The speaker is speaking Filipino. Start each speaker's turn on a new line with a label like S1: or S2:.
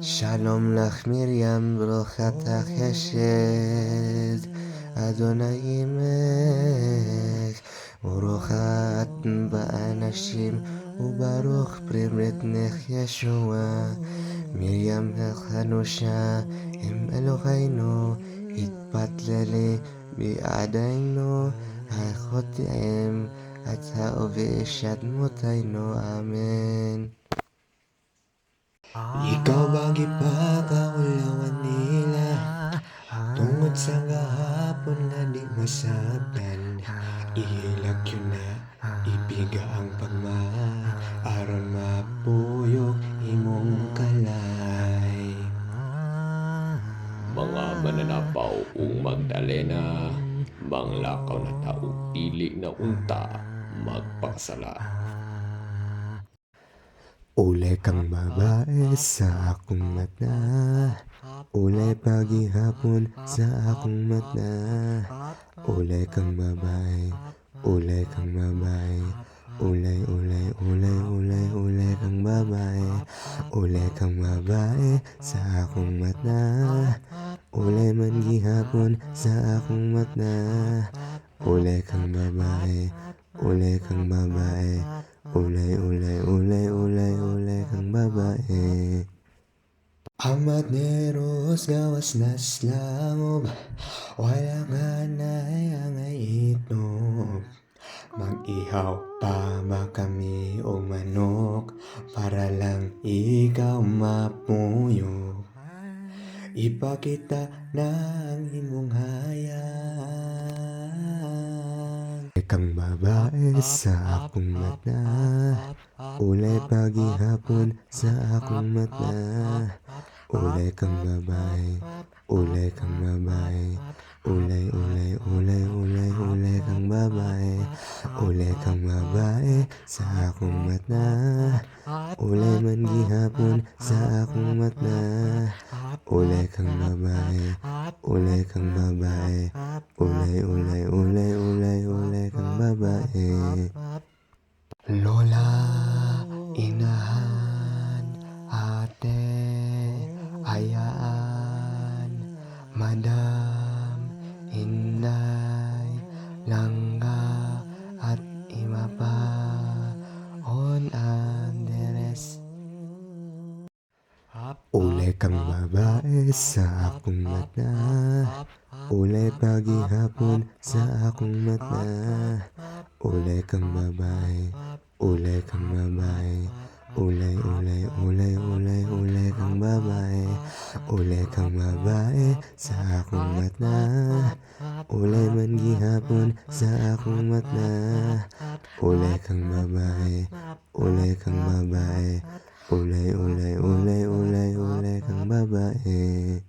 S1: שלום לך מרים, ברוכת החסד, אדוני עמך, ברוכת באנשים, וברוך פרי בטנך ישוע. מרים החנושה, אם אלוהינו, התפתללי ביעדינו, החוטאים, אתה ובאשת מותינו, אמן. Ikaw bang ipakaulawan nila? Tungod sa gahapon nga di masabtan Ihilag yun na ibiga ang pagmahal. Aron mapuyok imong kalay.
S2: Mga mananapaw ung Magdalena, manglakaw na tao, dili na unta, magpakasala.
S1: Ule kang babae sa akong mata Ule paghihapon sa akong mata Ule kang babae Ule kang babae. Ulay, ulay, ulay, ulay, ulay kang babae. Ule kang babae sa akong mata Ulay man gihapon sa akong mata Ule kang babae Ule kang babae. Ulay, ulay, ulay, Amat neros gawas nas langob Wala nga na angay inog Mag-ihaw pa ba kami o manok Para lang ikaw mapuyok Ipakita na ang imong hayang Ikang babae sa akong mata Ulay paghihapon sa akong mata Ulay kang babae Ulay kang babae Ulay, ulay, ulay, ulay, ulay kang babae Ulay kang babae sa akong mata Ulay man gihapon sa akong mata Ulay kang babae Ulay kang babae Ulay, ulay, ulay, ulay, madam, inday, langga, at ima pa, on Andres. Ule kang babae sa akong mata. Ule paghihapon sa akong mata. Ule kang Ulay kang babae sa akong mata Ulay man gihapon sa akong mata Ulay kang babae Ulay kang babae Ulay, ulay, ulay, ulay, ulay kang babae